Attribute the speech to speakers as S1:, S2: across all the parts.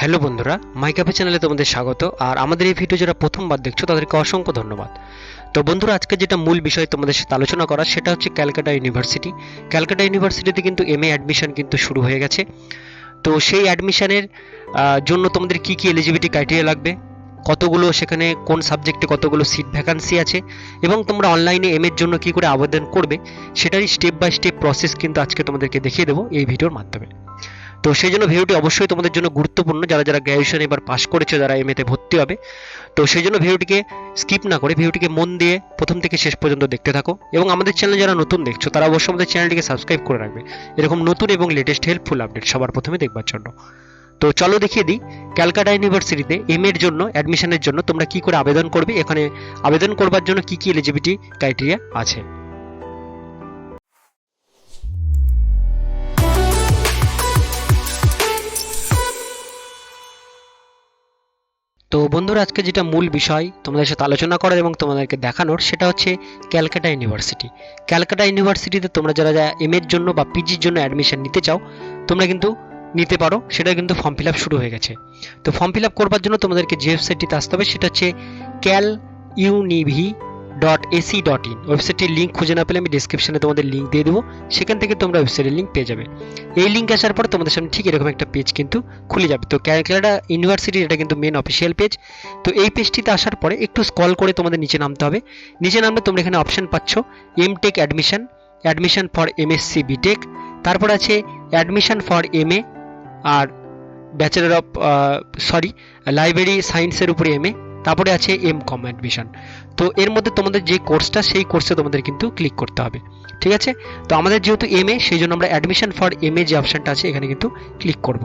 S1: Hello বন্ধুরা মাই cafe চ্যানেলে তোমাদের স্বাগত, আর আমাদের এই ভিডিও যারা প্রথমবার দেখছ, তাদেরকে অসংখ্য ধন্যবাদ। তো বন্ধুরা, আজকে যেটা মূল বিষয় তোমাদের সাথে আলোচনা করা সেটা হচ্ছে ক্যালকাটা ইউনিভার্সিটি। ক্যালকাটা ইউনিভার্সিটিতে কিন্তু এম এ অ্যাডমিশন কিন্তু শুরু হয়ে গেছে। তো সেই অ্যাডমিশনের জন্য তোমাদের কি কি এলিজিবিলিটি ক্রাইটেরিয়া লাগবে, কতগুলো সেখানে, কোন সাবজেক্টে কতগুলো সিট ভ্যাকান্সি আছে, এবং তোমরা অনলাইনে এম এর জন্য কি করে আবেদন করবে, সেটারই স্টেপ বাই স্টেপ প্রসেস কিন্তু আজকে তোমাদেরকে দেখিয়ে দেবো এই ভিডিওর মাধ্যমে। তো সেই জন্য ভিডিওটি অবশ্যই তোমাদের জন্য গুরুত্বপূর্ণ। যারা যারা গ্র্যাজুয়েশন এবার পাশ করেছে যারা এম এতে ভর্তি হবে। তো সেই জন্য ভিডিওটিকে স্কিপ না করে, ভিডিওটিকে মন দিয়ে প্রথম থেকে শেষ পর্যন্ত দেখতে থাকো। এবং আমাদের চ্যানেল যারা নতুন দেখছ, তারা অবশ্যই আমাদের চ্যানেলটিকে সাবস্ক্রাইব করে রাখবে। এরকম নতুন এবং লেটেস্ট হেল্পফুল আপডেট সবার প্রথমে দেখবার জন্য। তো চলো দেখিয়ে দিই, ক্যালকাটা ইউনিভার্সিটিতে এম এর জন্য অ্যাডমিশনের জন্য তোমরা কি করে আবেদন করবে? এখানে আবেদন করবার জন্য কি কি এলিজিবিলিটি ক্রাইটেরিয়া আছে? তো বন্ধুরা, আজকে যেটা মূল বিষয় তোমাদের সাথে আলোচনা করার এবং তোমাদেরকে দেখানোর, সেটা হচ্ছে ক্যালকাটা ইউনিভার্সিটি। ক্যালকাটা ইউনিভার্সিটিতে তোমরা যারা যা এম এর জন্য বা পিজির জন্য অ্যাডমিশন নিতে চাও, তোমরা কিন্তু নিতে পারো, সেটা কিন্তু ফর্ম ফিল আপ শুরু হয়ে গেছে। তো ফর্ম ফিল আপ করবার জন্য তোমাদেরকে যে ওয়েবসাইটটিতে আসতে হবে, সেটা হচ্ছে caluniv dot ac dot in ওয়েবসাইটের লিঙ্ক খুঁজে না পেলে আমি ডিসক্রিপশনে তোমাদের লিঙ্ক দিয়ে দেবো। সেখান থেকে তোমরা ওয়েবসাইটের লিঙ্ক পেয়ে যাবে। এই লিঙ্ক আসার পর তোমাদের সামনে ঠিক এরকম একটা পেজ কিন্তু খুলে যাবে। তো ক্যালকাটা ইউনিভার্সিটির এটা কিন্তু মেন অফিসিয়াল পেজ তো এই পেজটিতে আসার পরে একটু স্কল করে তোমাদের নিচে নামতে হবে। নিচে নামলে তোমরা এখানে অপশন পাচ্ছ M tech admission admission for M S MSc BTech তারপর আছে অ্যাডমিশন ফর এম এ আর ব্যাচেলার অফ সরি লাইব্রেরি সায়েন্সের উপরে এম এ তারপরে আছে এম কম অ্যাডমিশন তো এর মধ্যে তোমাদের যে কোর্সটা সেই কোর্সে তোমাদের কিন্তু ক্লিক করতে হবে। ঠিক আছে? তো আমাদের যেহেতু এম এ সেই জন্য আমরা অ্যাডমিশন ফর এম এ যে অপশনটা আছে, এখানে কিন্তু ক্লিক করব।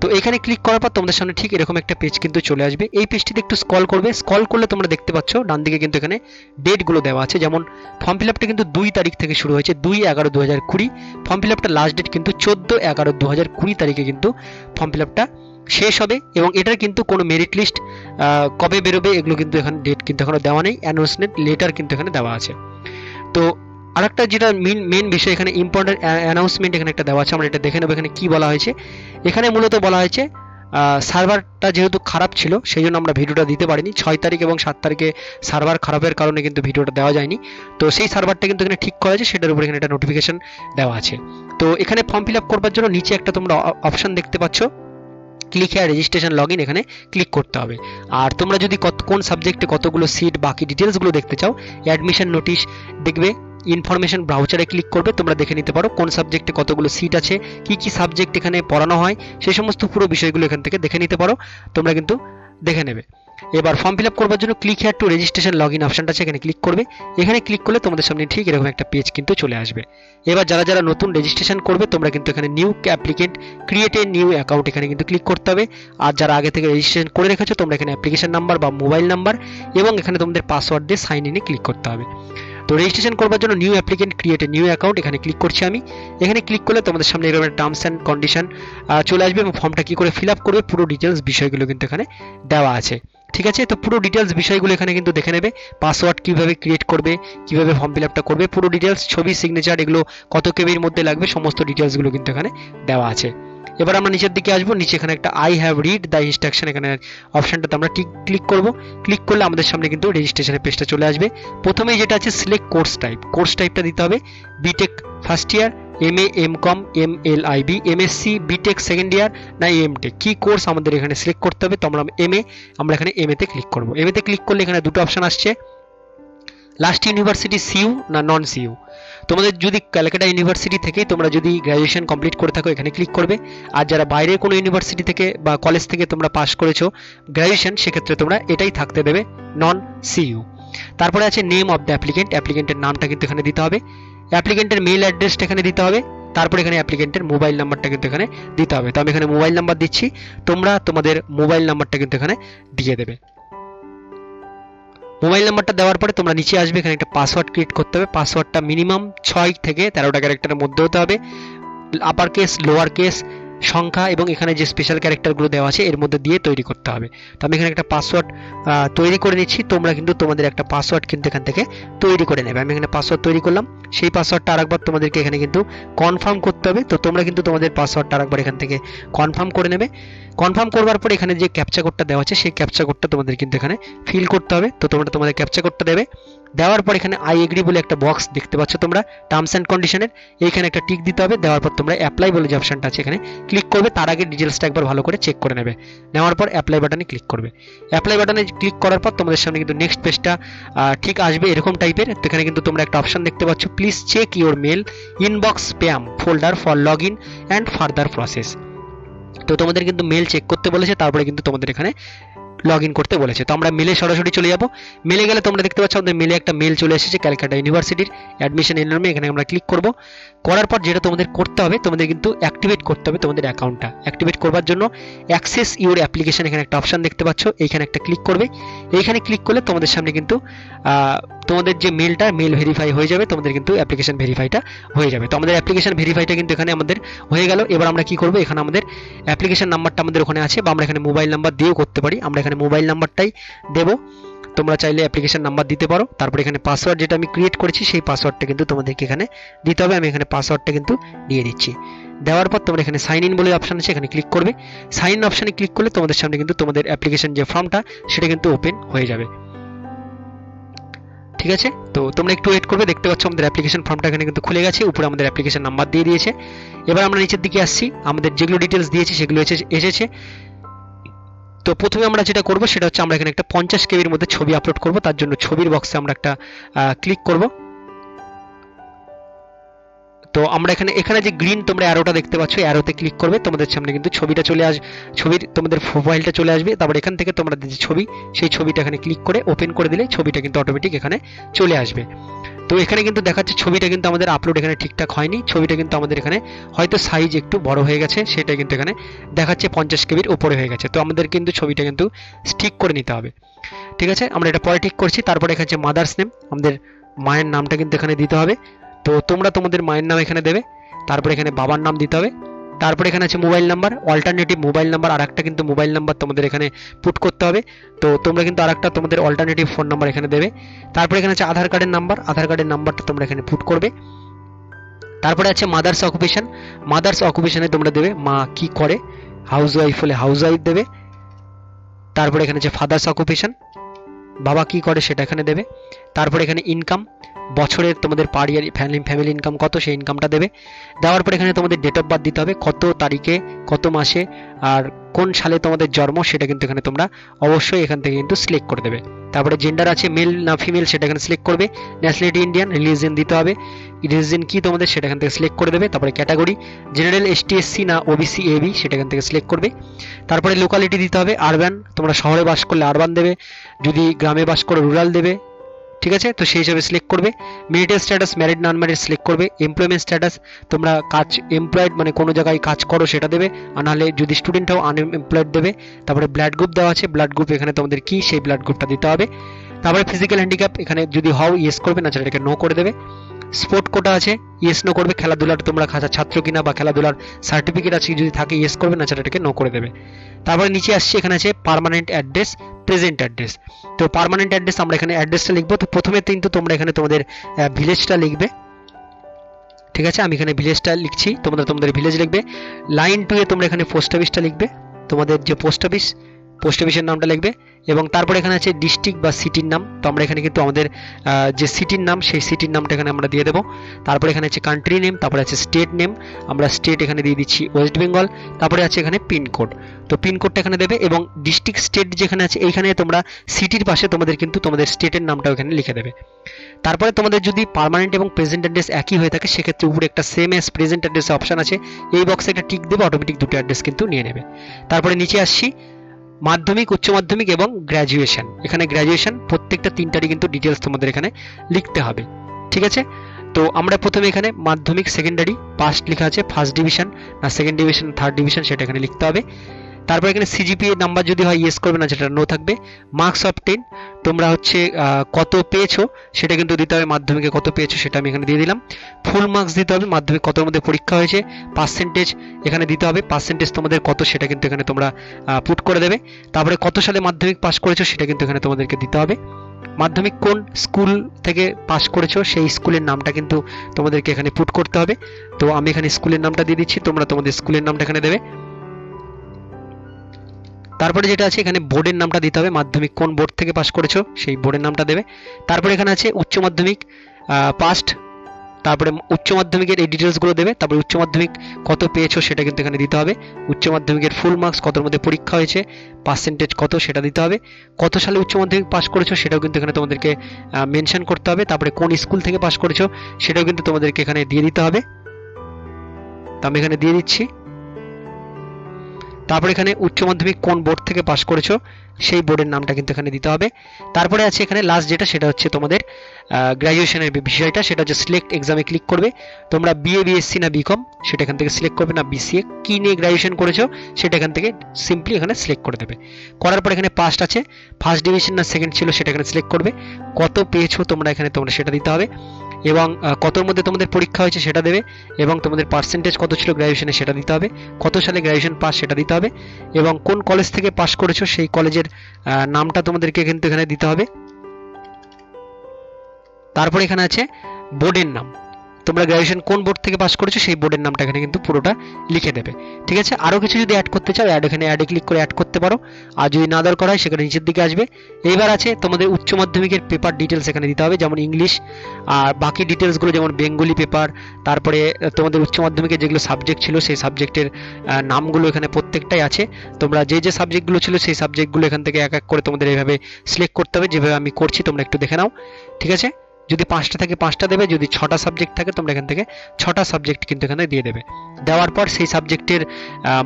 S1: তো এখানে ক্লিক করার পর তোমাদের সামনে ঠিক এরকম একটা পেজ কিন্তু চলে আসবে। এই পেজটিতে একটু স্কল করবে। স্কল করলে তোমরা দেখতে পাচ্ছ, ডান দিকে কিন্তু এখানে ডেটগুলো দেওয়া আছে। যেমন ফর্ম ফিল আপটা কিন্তু দুই তারিখ থেকে শুরু হয়েছে, দুই এগারো দু হাজার কুড়ি। ফর্ম ফিল আপটা লাস্ট ডেট কিন্তু চোদ্দ এগারো দু হাজার কুড়ি তারিখে কিন্তু ফর্ম ফিল আপটা শেষ হবে এবং এটার কিন্তু কোনো মেরিট লিস্ট কবে বেরোবে এগুলো কিন্তু এখানে ডেট কিন্তু এখনও দেওয়া নেই অ্যানাউন্সমেন্ট লেটার কিন্তু এখানে দেওয়া আছে। তো আরেকটা যেটা মেন মেন বিষয় এখানে ইম্পর্টেন্ট অ্যানাউন্সমেন্ট এখানে একটা দেওয়া আছে, আমরা এটা দেখে নেব এখানে কী বলা হয়েছে। এখানে মূলত বলা হয়েছে সার্ভারটা যেহেতু খারাপ ছিল, সেই জন্য আমরা ভিডিওটা দিতে পারিনি। ছয় তারিখ এবং সাত তারিখে সার্ভার খারাপের কারণে কিন্তু ভিডিওটা দেওয়া যায়নি। তো সেই সার্ভারটা কিন্তু এখানে ঠিক করা আছে সেটার উপর এখানে একটা নোটিফিকেশন দেওয়া আছে। তো এখানে ফর্ম ফিল আপ করবার জন্য নিচে একটা তোমরা অপশন দেখতে পাচ্ছ। Click here registration log in এখানে ক্লিক করতে হবে। আর তোমরা যদি কত, কোন সাবজেক্টে কতগুলো সিট বাকি ডিটেলসগুলো দেখতে চাও অ্যাডমিশন নোটিশ দেখবে ইনফরমেশন ব্রাউচারে ক্লিক করবে, তোমরা দেখে নিতে পারো কোন সাবজেক্টে কতগুলো সিট আছে, কি কি সাবজেক্ট এখানে পড়ানো হয় সেই সমস্ত পুরো বিষয়গুলো এখান থেকে দেখে নিতে পারো। তোমরা কিন্তু দেখে নেবে। এবার ফর্ম ফিল আপ করবার জন্য click here to registration log in অপশনটা আছে, এখানে ক্লিক করবে। এখানে ক্লিক করলে তোমাদের সামনে ঠিক এরকম একটা পেজ কিন্তু চলে আসবে। এবার যারা যারা নতুন রেজিস্ট্রেশন করবে, তোমরা কিন্তু এখানে new applicant create a new account এখানে কিন্তু ক্লিক করতে হবে। আর যারা আগে থেকে রেজিস্ট্রেশন করে রেখেছো, তোমরা এখানে অ্যাপ্লিকেশন নাম্বার বা মোবাইল নাম্বার এবং এখানে তোমাদের পাসওয়ার্ড দিয়ে সাইন ইনে ক্লিক করতে হবে। তো রেজিস্ট্রেশন করবার জন্য new applicant create new account এখানে ক্লিক করছি আমি। এখানে ক্লিক করলে তোমাদের সামনে এরকম টার্মস অ্যান্ড কন্ডিশন চলে আসবে এবং ফর্মটা কী করে ফিল আপ করবে, পুরো ডিটেলস বিষয়গুলো কিন্তু এখানে দেওয়া আছে। ঠিক আছে? তো পুরো ডিটেলস বিষয়গুলো এখানে কিন্তু দেখে নেবে। পাসওয়ার্ড কীভাবে ক্রিয়েট করবে, কীভাবে ফর্ম ফিল আপটা করবে, পুরো ডিটেলস ছবি সিগনেচার এগুলো কত কেবির মধ্যে লাগবে, সমস্ত ডিটেলসগুলো কিন্তু এখানে দেওয়া আছে। এবার আমরা নিচের দিকে আসব। নিচে এখানে একটা I have read the instruction এখানে অপশনটাতে আমরা ঠিক ক্লিক করব। ক্লিক করলে আমাদের সামনে কিন্তু রেজিস্ট্রেশনের পেজটা চলে আসবে। প্রথমেই যেটা আছে সিলেক্ট কোর্স টাইপ কোর্স টাইপটা দিতে হবে BTech first year M A M com M L I B M S C BTech second year না এম টেক কী কোর্স আমাদের এখানে সিলেক্ট করতে হবে? তো আমরা এম এ আমরা এখানে এম এতে ক্লিক করব। এম এতে ক্লিক করলে এখানে দুটো অপশন আসছে। লাস্ট ইউনিভার্সিটি সিইউ না নন সিইউ তোমাদের যদি ক্যালকাটা ইউনিভার্সিটি থেকে তোমরা যদি গ্র্যাজুয়েশন কমপ্লিট করে থাকো, এখানে ক্লিক করবে। আর যারা বাইরের কোনো ইউনিভার্সিটি থেকে বা কলেজ থেকে তোমরা পাস করেছ গ্র্যাজুয়েশন সেক্ষেত্রে তোমরা এটাই থাকতে দেবে নন সিইউ তারপরে আছে নেম অফ দ্য অ্যাপ্লিকেন্ট অ্যাপ্লিকেন্টের নামটা কিন্তু এখানে দিতে হবে। অ্যাপ্লিকেন্টের মেল অ্যাড্রেসটা এখানে দিতে হবে। তারপরে এখানে অ্যাপ্লিকেন্টের মোবাইল নাম্বারটা কিন্তু এখানে দিতে হবে। তো আমি এখানে মোবাইল নাম্বার দিচ্ছি। তোমরা তোমাদের মোবাইল নাম্বারটা কিন্তু এখানে দিয়ে দেবে। মোবাইল নাম্বারটা দেওয়ার পরে তোমরা নিচে আসবে, এখানে একটা পাসওয়ার্ড ক্রিয়েট করতে হবে। পাসওয়ার্ডটা মিনিমাম ছয় থেকে তেরোটা ক্যারেক্টারের মধ্যে হতে হবে। আপার কেস লোয়ার কেস সংখ্যা এবং এখানে যে স্পেশাল ক্যারেক্টারগুলো দেওয়া আছে, এর মধ্যে দিয়ে তৈরি করতে হবে। তো আমি এখানে একটা পাসওয়ার্ড তৈরি করে নিচ্ছি। তোমরা কিন্তু তোমাদের একটা পাসওয়ার্ড কিন্তু এখান থেকে তৈরি করে নেবে। আমি এখানে পাসওয়ার্ড তৈরি করলাম। সেই পাসওয়ার্ডটা আরেকবার তোমাদেরকে এখানে কিন্তু কনফার্ম করতে হবে। তো তোমরা কিন্তু তোমাদের পাসওয়ার্ডটা আরেকবার এখান থেকে কনফার্ম করে নেবে। কনফার্ম করবার পর এখানে যে ক্যাপচা কোডটা দেওয়া আছে, সেই ক্যাপচা কোডটা তোমাদের কিন্তু এখানে ফিল করতে হবে। তো তোমরা তোমাদের ক্যাপচা কোডটা দেবে। দেওয়ার পর এখানে আই এগ্রি বলে একটা বক্স দেখতে পাচ্ছ তোমরা। টার্মস অ্যান্ড কন্ডিশনের এইখানে একটা টিক দিতে হবে। দেওয়ার পর তোমরা অ্যাপ্লাই বলে যে অপশনটা আছে এখানে ক্লিক করবে, তার আগে ডিটেলসটা একবার ভালো করে চেক করে নেবে। নেওয়ার পর অ্যাপ্লাই বাটনে ক্লিক করবে। অ্যাপ্লাই বাটনে ক্লিক করার পর তোমাদের সামনে কিন্তু নেক্সট পেজটা ঠিক আসবে এরকম টাইপের তো এখানে কিন্তু তোমরা একটা অপশন দেখতে পাচ্ছ। Please check your mail inbox spam folder for log in and further process তো তোমাদের কিন্তু মেল চেক করতে বলেছে, তারপরে কিন্তু তোমাদের এখানে লগ করতে বলেছে। তো আমরা মেলে সরাসরি চলে যাব। মেলে গেলে তোমরা দেখতে পাচ্ছ, আমাদের মেলে একটা মেল চলে এসেছে ক্যালকাটা ইউনিভার্সিটির অ্যাডমিশন এনরমে এখানে আমরা ক্লিক করব। করার পর যেটা তোমাদের করতে হবে, তোমাদের কিন্তু অ্যাক্টিভেট করতে হবে তোমাদের অ্যাকাউন্টটা অ্যাক্টিভেট করবার জন্য অ্যাক্সেস ইউর অ্যাপ্লিকেশন এখানে একটা অপশন দেখতে পাচ্ছ, এইখানে একটা ক্লিক করবে। এইখানে ক্লিক করলে তোমাদের সামনে কিন্তু তোমাদের যে মেলটা মেল ভেরিফাই হয়ে যাবে, তোমাদের কিন্তু অ্যাপ্লিকেশন ভেরিফাইটা হয়ে যাবে। তো আমাদের অ্যাপ্লিকেশন ভেরিফাইটা কিন্তু এখানে আমাদের হয়ে গেল। এবার আমরা কি করব, এখানে আমাদের অ্যাপ্লিকেশন নাম্বারটা আমাদের ওখানে আছে, বা আমরা এখানে মোবাইল নাম্বার দিয়েও করতে পারি। আমরা এখানে মোবাইল নাম্বারটাই দেবো। তোমরা চাইলে অ্যাপ্লিকেশন নাম্বার দিতে পারো। তারপর এখানে পাসওয়ার্ড যেটা আমি ক্রিয়েট করেছি, সেই পাসওয়ার্ডটা কিন্তু তোমাদেরকে এখানে দিতে হবে। আমি এখানে পাসওয়ার্ডটা কিন্তু দিয়ে দিচ্ছি। দেওয়ার পর তোমরা এখানে সাইন ইন বলে অপশন আছে, এখানে ক্লিক করবে। সাইন ইন অপশনে ক্লিক করলে তোমাদের সামনে কিন্তু তোমাদের অ্যাপ্লিকেশন যে ফর্মটা সেটা কিন্তু ওপেন হয়ে যাবে। ঠিক আছে? তো তোমরা একটু ওয়েট করবে। দেখতে পাচ্ছ আমাদের অ্যাপ্লিকেশন ফর্মটা এখানে কিন্তু খুলে গেছে। উপরে আমাদের অ্যাপ্লিকেশন নাম্বার দিয়ে দিয়েছে। এবার আমরা নিচের দিকে আসছি। আমাদের যেগুলো ডিটেলস দিয়েছি, সেগুলো এসে- এসেছে। তো প্রথমে আমরা যেটা করব সেটা হচ্ছে আমরা এখানে একটা পঞ্চাশ কেবির মধ্যে ছবি আপলোড করব। তার জন্য ছবির বক্সে আমরা একটা ক্লিক করব। তো আমরা এখানে এখানে যে গ্রিন তোমরা অ্যারোটা দেখতে পাচ্ছ অ্যারোতে ক্লিক করবে। তোমাদের সামনে কিন্তু ছবিটা চলে আস, ছবির, তোমাদের প্রোফাইলটা চলে আসবে। তারপর এখান থেকে তোমরা যে ছবি, সেই ছবিটা এখানে ক্লিক করে ওপেন করে দিলে ছবিটা কিন্তু অটোমেটিক এখানে চলে আসবে। তো এখানে কিন্তু দেখাচ্ছে ছবিটা কিন্তু আমাদের আপলোড এখানে ঠিকঠাক হয়নি। ছবিটা কিন্তু আমাদের এখানে হয়তো সাইজ একটু বড় হয়ে গেছে, সেটা কিন্তু এখানে দেখাচ্ছে পঞ্চাশ কেবির উপরে হয়ে গেছে। তো আমাদের কিন্তু ছবিটা কিন্তু ঠিক করে নিতে হবে। ঠিক আছে? আমরা এটা পরে ঠিক করছি। তারপরে এখানে যে মাদার্স নেম আমাদের মায়ের নামটা কিন্তু এখানে দিতে হবে। তো তোমরা তোমাদের মায়ের নাম এখানে দেবে। তারপরে এখানে বাবার নাম দিতে হবে। তারপরে এখানে আছে mobile number alternative mobile number আর একটা কিন্তু মোবাইল নাম্বার তোমাদের এখানে পুট করতে হবে। তো তোমরা কিন্তু আর একটা তোমাদের অল্টারনেটিভ ফোন নাম্বার এখানে দেবে। তারপরে এখানে আছে আধার কার্ডের নাম্বার আধার কার্ডের নাম্বারটা তোমরা এখানে পুট করবে। তারপরে আছে মাদার্স অকুপেশন মাদার্স অকুপেশনে তোমরা দেবে, মা কি করে? হাউস ওয়াইফ হলে হাউস ওয়াইফ দেবে। তারপরে এখানে আছে ফাদার্স অকুপেশন বাবা কি করে সেটা এখানে দেবে। তারপর এখানে ইনকাম বছরের তোমাদের per year family family income কত, সেই ইনকামটা দেবে। দেওয়ার পর এখানে তোমাদের ডেট অফ বার্থ দিতে হবে, কত তারিখে, কত মাসে, আর কোন সালে তোমাদের জন্ম সেটা কিন্তু এখানে তোমরা অবশ্যই এখান থেকে কিন্তু সিলেক্ট করে দেবে। তারপরে জেন্ডার আছে মেল না ফিমেল সেটা এখানে সিলেক্ট করবে। ন্যাশনালিটি ইন্ডিয়ান রিলিজিয়ন দিতে হবে। রিলিজিয়ন কি তোমাদের সেটা এখান থেকে সিলেক্ট করে দেবে। তারপরে ক্যাটাগরি জেনারেল এসটি এসসি না ওবিসি এবি সেটা এখান থেকে সিলেক্ট করবে। তারপরে লোকালিটি দিতে হবে আরবান তোমরা শহরে বাস করলে আরবান দেবে। যদি গ্রামে বাস করো রুরাল দেবে। ঠিক আছে? তো সেই হিসাবে সিলেক্ট করবে। Marital status married non married select করবে। এমপ্লয়মেন্ট স্ট্যাটাস তোমরা কাজ এমপ্লয়েড মানে কোনো জায়গায় কাজ করো সেটা দেবে। আর নাহলে যদি স্টুডেন্ট হও আনএমপ্লয়েড দেবে। তারপরে ব্লাড গ্রুপ দেওয়া আছে। ব্লাড গ্রুপ এখানে তোমাদের কি? সেই ব্লাড গ্রুপটা দিতে হবে। তারপরে ফিজিক্যাল হ্যান্ডিক্যাপ এখানে যদি হও ইয়েস করবে, না সেটাকে নো করে দেবে। স্পোর্ট কোটা আছে ইয়েস নো করবে, খেলাধুলার তোমরা খাঁচা ছাত্র কিনা বা খেলাধুলার সার্টিফিকেট আছে, যদি থাকে ইয়েস করবে, না সেটাকে নো করে দেবে। তারপরে নিচে আসছে, এখানে আছে পার্মানেন্ট অ্যাড্রেস প্রেজেন্ট অ্যাড্রেস তো পার্মানেন্ট অ্যাড্রেস আমরা এখানে অ্যাড্রেসটা লিখব, তো প্রথমে কিন্তু তোমরা এখানে তোমাদের ভিলেজটা লিখবে। ঠিক আছে? আমি এখানে ভিলেজটা লিখছি, তোমরা তোমাদের ভিলেজ লিখবে। লাইন টু এ তোমরা এখানে পোস্ট অফিসটা লিখবে। তোমাদের যে পোস্ট অফিস পোস্ট অফিসের নামটা লিখবে এবং তারপরে এখানে আছে ডিস্ট্রিক্ট বা সিটির নাম। তো আমরা এখানে কিন্তু আমাদের যে সিটির নাম, সেই সিটির নামটা এখানে আমরা দিয়ে দেবো। তারপরে এখানে আছে কান্ট্রি নেম তারপরে আছে স্টেট নেম আমরা স্টেট এখানে দিয়ে দিচ্ছি ওয়েস্ট বেঙ্গল তারপরে আছে এখানে পিনকোড তো পিনকোডটা এখানে দেবে এবং ডিস্ট্রিক্ট স্টেট যেখানে আছে, এইখানে তোমরা সিটির পাশে তোমাদের কিন্তু তোমাদের স্টেটের নামটাও এখানে লিখে দেবে। তারপরে তোমাদের যদি পার্মানেন্ট এবং প্রেজেন্ট অ্যাড্রেস একই হয়ে থাকে, সেক্ষেত্রে উপরে একটা same as present address option আছে। এই বক্সে একটা টিক দেবে অটোমেটিক দুটো অ্যাড্রেস কিন্তু নিয়ে নেবে। তারপরে নিচে আসছি মাধ্যমিক, উচ্চ মাধ্যমিক এবং গ্র্যাজুয়েশন এখানে গ্র্যাজুয়েশন প্রত্যেকটা তিনটারই কিন্তু ডিটেলস তোমাদের এখানে লিখতে হবে। ঠিক আছে? তো আমরা প্রথমে এখানে মাধ্যমিক সেকেন্ডারি পাস্ট লেখা আছে ফার্স্ট ডিভিশন না সেকেন্ড ডিভিশন থার্ড ডিভিশন সেটা এখানে লিখতে হবে। তারপর এখানে সিজিপিএ নাম্বার যদি হয় ইয়েস করবে না যেটা নো থাকবে। মার্কস অফ টেন তোমরা হচ্ছে কত পেয়েছ, সেটা কিন্তু দিতে হবে মাধ্যমিকে কত পেয়েছ, সেটা আমি এখানে দিয়ে দিলাম। ফুল মার্কস দিতে হবে, মাধ্যমিক কতর মধ্যে পরীক্ষা হয়েছে পার্সেন্টেজ এখানে দিতে হবে পার্সেন্টেজ তোমাদের কত, সেটা কিন্তু এখানে তোমরা পুট করে দেবে। তারপরে কত সালে মাধ্যমিক পাস করেছ, সেটা কিন্তু এখানে তোমাদেরকে দিতে হবে। মাধ্যমিক কোন স্কুল থেকে পাস করেছ, সেই স্কুলের নামটা কিন্তু তোমাদেরকে এখানে পুট করতে হবে। তো আমি এখানে স্কুলের নামটা দিয়ে দিচ্ছি, তোমরা তোমাদের স্কুলের নামটা এখানে দেবে। তারপরে যেটা আছে, এখানে বোর্ডের নামটা দিতে হবে, মাধ্যমিক কোন বোর্ড থেকে পাস করেছ, সেই বোর্ডের নামটা দেবে। তারপরে এখানে আছে উচ্চ মাধ্যমিক পাস্ট তারপরে উচ্চ মাধ্যমিকের এই ডিটেলসগুলো দেবে, তারপরে উচ্চ মাধ্যমিক কত পেয়েছ সেটা কিন্তু এখানে দিতে হবে। উচ্চ মাধ্যমিকের ফুল মার্কস কতর মধ্যে পরীক্ষা হয়েছে পার্সেন্টেজ কত সেটা দিতে হবে। কত সালে উচ্চ মাধ্যমিক পাস করেছ সেটাও কিন্তু এখানে তোমাদেরকে মেনশন করতে হবে। তারপরে কোন স্কুল থেকে পাস করেছ সেটাও কিন্তু তোমাদেরকে এখানে দিয়ে দিতে হবে। তো আমি এখানে দিয়ে দিচ্ছি। তারপর এখানে উচ্চ মাধ্যমিক কোন বোর্ড থেকে পাস করেছ, সেই বোর্ডের নামটা কিন্তু এখানে দিতে হবে। তারপরে আছে এখানে লাস্ট যেটা, সেটা হচ্ছে তোমাদের গ্র্যাজুয়েশনের বিষয়টা, সেটা হচ্ছে সিলেক্ট এক্সামে ক্লিক করবে। তোমরা বিএ বিএসসি না বিকম সেটা এখান থেকে সিলেক্ট করবে না বিসিএ কি নিয়ে গ্র্যাজুয়েশন করেছ, সেটা এখান থেকে সিম্পলি এখানে সিলেক্ট করে দেবে। করার পর এখানে ফার্স্ট আছে ফার্স্ট ডিভিশন না সেকেন্ড ছিল, সেটা এখানে সিলেক্ট করবে। কত পেয়েছ তোমরা এখানে তোমরা সেটা দিতে হবে। এবং কতর মধ্যে তোমাদের পরীক্ষা হয়েছে সেটা দেবে এবং তোমাদের পার্সেন্টেজ কত ছিল গ্র্যাজুয়েশনে সেটা দিতে হবে, কত সালে গ্র্যাজুয়েশন পাস সেটা দিতে হবে এবং কোন কলেজ থেকে পাস করেছ সেই কলেজের নামটা তোমাদেরকে কিন্তু এখানে দিতে হবে। তারপর এখানে আছে বোর্ডের নাম। তোমরা গ্র্যাজুয়েশন কোন বোর্ড থেকে পাস করেছ, সেই বোর্ডের নামটা এখানে কিন্তু পুরোটা লিখে দেবে। ঠিক আছে? আরও কিছু যদি অ্যাড করতে চাও অ্যাড এখানে অ্যাডে ক্লিক করে অ্যাড করতে পারো। আর যদি না দরকার হয়, সেখানে নিচের দিকে আসবে। এইবার আছে তোমাদের উচ্চ মাধ্যমিকের পেপার ডিটেলস এখানে দিতে হবে, যেমন ইংলিশ আর বাকি ডিটেলসগুলো যেমন বেঙ্গলি পেপার তারপরে তোমাদের উচ্চ মাধ্যমিকের যেগুলো সাবজেক্ট ছিল, সেই সাবজেক্টের নামগুলো এখানে প্রত্যেকটাই আছে। তোমরা যে যে সাবজেক্টগুলো ছিল, সেই সাবজেক্টগুলো এখান থেকে এক এক করে তোমাদের এইভাবে সিলেক্ট করতে হবে। যেভাবে আমি করছি, তোমরা একটু দেখে নাও। ঠিক আছে? যদি পাঁচটা থাকে পাঁচটা দেবে, যদি ছটা সাবজেক্ট থাকে, তোমরা এখান থেকে ছটা সাবজেক্ট কিন্তু এখানে দিয়ে দেবে। দেওয়ার পর সেই সাবজেক্টের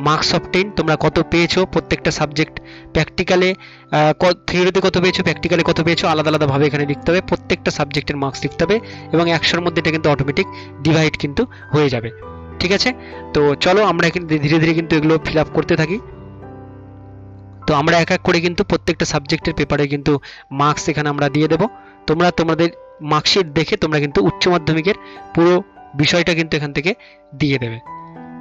S1: মার্কস অফ টেন তোমরা কত পেয়েছ, প্রত্যেকটা সাবজেক্ট প্র্যাকটিক্যালে থিওরিতে কত পেয়েছ প্র্যাকটিক্যালে কত পেয়েছ, আলাদা আলাদাভাবে এখানে লিখতে হবে। প্রত্যেকটা সাবজেক্টের মার্কস লিখতে হবে এবং একশোর মধ্যে এটা কিন্তু অটোমেটিক ডিভাইড কিন্তু হয়ে যাবে। ঠিক আছে? তো চলো আমরা কিন্তু ধীরে ধীরে কিন্তু এগুলো ফিল আপ করতে থাকি। তো আমরা এক এক করে কিন্তু প্রত্যেকটা সাবজেক্টের পেপারে কিন্তু মার্কস এখানে আমরা দিয়ে দেবো। তোমরা তোমাদের মার্কশিট দেখে তোমরা কিন্তু উচ্চ মাধ্যমিকের পুরো বিষয়টা কিন্তু এখান থেকে দিয়ে দেবে।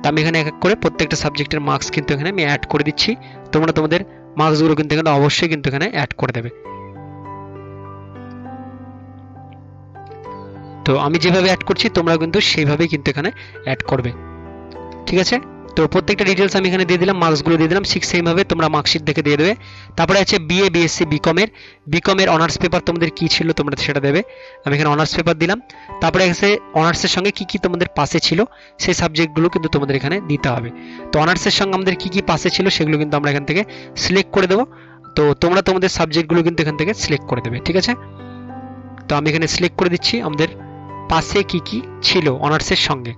S1: তা আমি এখানে এক এক করে প্রত্যেকটা সাবজেক্টের মার্কস কিন্তু এখানে আমি অ্যাড করে দিচ্ছি। তোমরা তোমাদের মার্কসগুলো কিন্তু এখানে অবশ্যই কিন্তু এখানে অ্যাড করে দেবে। তো আমি যেভাবে অ্যাড করছি তোমরা কিন্তু সেইভাবেই কিন্তু এখানে অ্যাড করবে। ঠিক আছে? তো প্রত্যেকটা ডিটেলস আমি এখানে দিয়ে দিলাম মার্কসগুলো দিয়ে দিলাম, ঠিক সেইভাবে তোমরা মার্কশিট দেখে দিয়ে দেবে। তারপরে আছে বিএ বিএসসি বিকমের বিকমের অনার্স পেপার তোমাদের কি ছিল তোমরা সেটা দেবে। আমি এখানে অনার্স পেপার দিলাম। তারপরে আছে অনার্সের সঙ্গে কি কি তোমাদের পাশে ছিল, সেই সাবজেক্টগুলো কিন্তু তোমাদের এখানে দিতে হবে। তো অনার্সের সঙ্গে আমাদের কি কি পাশে ছিল সেগুলো কিন্তু আমরা এখান থেকে সিলেক্ট করে দেবো। তো তোমরা তোমাদের সাবজেক্টগুলো কিন্তু এখান থেকে সিলেক্ট করে দেবে, ঠিক আছে? তো আমি এখানে সিলেক্ট করে দিচ্ছি আমাদের পাশে কি কি ছিল অনার্সের সঙ্গে।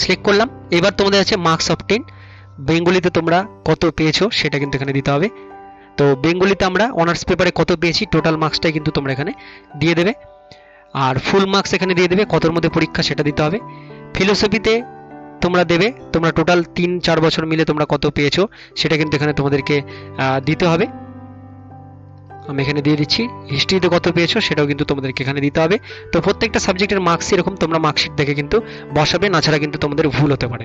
S1: সিলেক্ট করলাম। এবার তোমাদের আছে মার্কস অফ টেন বেঙ্গলিতে তোমরা কত পেয়েছ সেটা কিন্তু এখানে দিতে হবে। তো বেঙ্গলিতে আমরা অনার্স পেপারে কত পেয়েছি টোটাল মার্কসটাই কিন্তু তোমরা এখানে দিয়ে দেবে। আর ফুল মার্কস এখানে দিয়ে দেবে, কতর মধ্যে পরীক্ষা সেটা দিতে হবে। ফিলোসফিতে তোমরা দেবে, তোমরা টোটাল তিন চার বছর মিলে তোমরা কত পেয়েছ সেটা কিন্তু এখানে তোমাদেরকে দিতে হবে। আমি এখানে দিয়ে দিচ্ছি। হিস্ট্রিতে কত পেয়েছ সেটাও কিন্তু তোমাদেরকে এখানে দিতে হবে। তো প্রত্যেকটা সাবজেক্টের মার্কস এরকম তোমরা মার্কশিট দেখে কিন্তু বসাবে, না ছাড়া কিন্তু তোমাদের ভুল হতে পারে।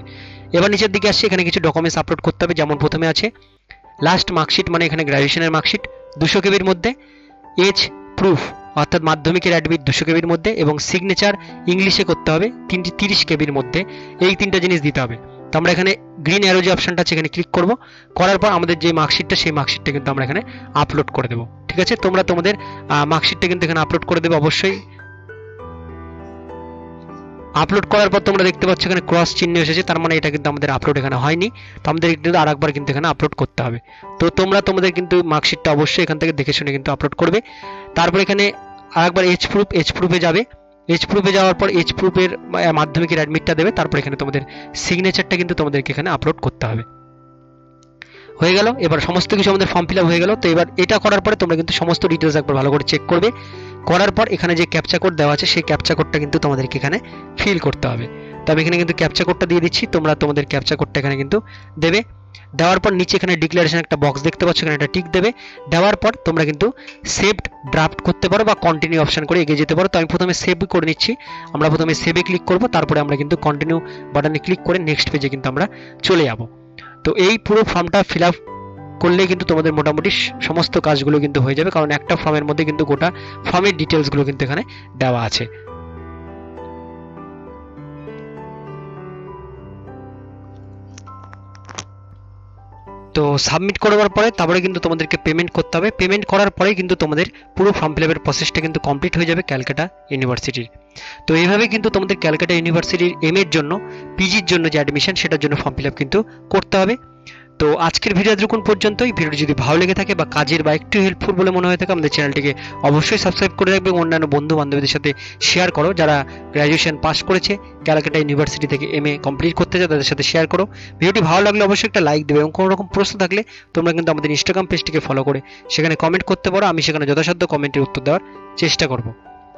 S1: এবার নিচের দিকে আসছে, এখানে কিছু ডকুমেন্টস আপলোড করতে হবে, যেমন প্রথমে আছে লাস্ট মার্কশিট মানে এখানে গ্র্যাজুয়েশনের মার্কশিট দুশো কেবির মধ্যে এজ প্রুফ অর্থাৎ মাধ্যমিকের অ্যাডমিট দুশো কেবির মধ্যে, এবং সিগনেচার ইংলিশে করতে হবে, তিনটি তিরিশ কেবির মধ্যে, এই তিনটা জিনিস দিতে হবে। তো আমরা এখানে গ্রিন অ্যারো যে অপশনটা আছে, এখানে ক্লিক করব। করার পর আমাদের যে মার্কশিটটা সেই মার্কশিটটা কিন্তু আমরা এখানে আপলোড করে দেবো। ঠিক আছে? তোমরা তোমাদের মার্কশিটটা কিন্তু এখানে আপলোড করে দেবে অবশ্যই। আপলোড করার পর তোমরা দেখতে পাচ্ছ এখানে ক্রস চিহ্ন এসেছে, তার মানে এটা কিন্তু আমাদের আপলোড এখানে হয়নি। তো আমাদের কিন্তু আরেকবার কিন্তু এখানে আপলোড করতে হবে। তো তোমরা তোমাদের কিন্তু মার্কশিটটা অবশ্যই এখান থেকে দেখে শুনে কিন্তু আপলোড করবে। তারপর এখানে আরেকবার এইচ প্রুফ এইচ প্রুফে যাবে। এইচ প্রুফে যাওয়ার পর এইচ প্রুফের মাধ্যমিকের অ্যাডমিটটা দেবে, তারপর এখানে তোমাদের সিগনেচারটা কিন্তু তোমাদেরকে এখানে আপলোড করতে হবে। হয়ে গেল, এবার সমস্ত কিছু আমাদের ফর্ম ফিল হয়ে গেল, তো এবার এটা করার পরে তোমরা কিন্তু সমস্ত ডিটেলস একবার ভালো করে চেক করবে। করার পর এখানে যে ক্যাপচা কোড দেওয়া আছে, সেই ক্যাপচা কোডটা কিন্তু তোমাদেরকে এখানে ফিল করতে হবে। তো আমি এখানে কিন্তু ক্যাপচা কোডটা দিয়ে দিচ্ছি, তোমরা তোমাদের ক্যাপচা কোডটা এখানে কিন্তু দেবে। দেওয়ার পর নিচে এখানে ডিক্লারেশন একটা বক্স দেখতে পাচ্ছ, এখানে একটা টিক দেবে। দেওয়ার পর তোমরা কিন্তু সেভড ড্রাফট করতে পারো বা কন্টিনিউ অপশন করে এগিয়ে যেতে পারো। তো আমি প্রথমে সেভ করে নিচ্ছি। আমরা প্রথমে সেভে ক্লিক করব, তারপরে আমরা কিন্তু কন্টিনিউ বাটনে ক্লিক করে নেক্সট পেজে কিন্তু আমরা চলে যাব। তো এই পুরো ফর্মটা ফিল আপ করলে কিন্তু তোমাদের মোটামুটি সমস্ত কাজগুলো কিন্তু হয়ে যাবে। কারণ একটা ফর্মের মধ্যে কিন্তু গোটা ফর্মের ডিটেলসগুলো কিন্তু এখানে দেওয়া আছে। তো সাবমিট করবার পরে তারপরে কিন্তু তোমাদেরকে পেমেন্ট করতে হবে। পেমেন্ট করার পরেই কিন্তু তোমাদের পুরো ফর্ম ফিল আপের প্রসেসটা কিন্তু কমপ্লিট হয়ে যাবে ক্যালকাটা ইউনিভার্সিটির তো এইভাবে কিন্তু তোমাদের ক্যালকাটা ইউনিভার্সিটির এম এর জন্য পিজির জন্য যে অ্যাডমিশন সেটার জন্য ফর্ম ফিল আপ কিন্তু করতে হবে। তো আজকের ভিডিও এতক্ষণ পর্যন্তই। ভিডিওটি যদি ভালো লেগে থাকে বা কাজের বা একটু হেল্পফুল বলে মনে হয়ে থাকে, আমাদের চ্যানেলটিকে অবশ্যই সাবস্ক্রাইব করে রাখবে অন্যান্য বন্ধু বান্ধবীদের সাথে শেয়ার করো। যারা গ্র্যাজুয়েশন পাস করেছে ক্যালকাটা ইউনিভার্সিটি থেকে এম এ কমপ্লিট করতে চায়, তাদের সাথে শেয়ার করো। ভিডিওটি ভালো লাগলে অবশ্যই একটা লাইক দেবে এবং কোনো রকম প্রশ্ন থাকলে তোমরা কিন্তু আমাদের ইনস্টাগ্রাম পেজটিকে ফলো করে সেখানে কমেন্ট করতে পারো। আমি সেখানে যথাসাধ্য কমেন্টের উত্তর দেওয়ার চেষ্টা করব।